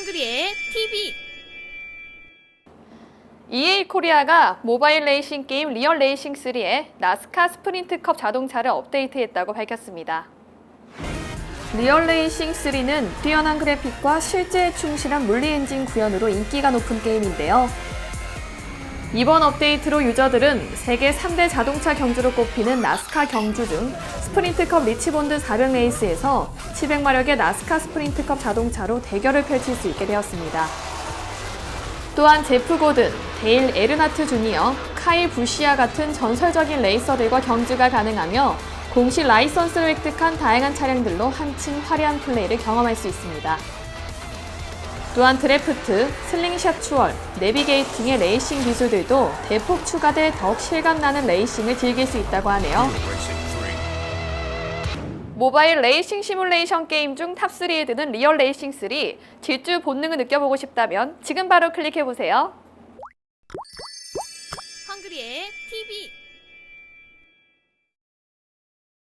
헝그리의 TV EA 코리아가 모바일 레이싱 게임 리얼 레이싱 3에 나스카 스프린트컵 자동차를 업데이트했다고 밝혔습니다. 리얼 레이싱 3는 뛰어난 그래픽과 실제에 충실한 물리 엔진 구현으로 인기가 높은 게임인데요. 이번 업데이트로 유저들은 세계 3대 자동차 경주로 꼽히는 나스카 경주 중 스프린트컵 리치본드 400 레이스에서 700마력의 나스카 스프린트컵 자동차로 대결을 펼칠 수 있게 되었습니다. 또한 제프 고든, 데일 에르나트 주니어, 카일 부시아 같은 전설적인 레이서들과 경주가 가능하며 공식 라이선스를 획득한 다양한 차량들로 한층 화려한 플레이를 경험할 수 있습니다. 또한 드래프트, 슬링샷 추월, 내비게이팅의 레이싱 기술들도 대폭 추가돼 더욱 실감나는 레이싱을 즐길 수 있다고 하네요. 모바일 레이싱 시뮬레이션 게임 중 탑3에 드는 리얼 레이싱 3 질주 본능을 느껴보고 싶다면 지금 바로 클릭해보세요. 헝그리의 TV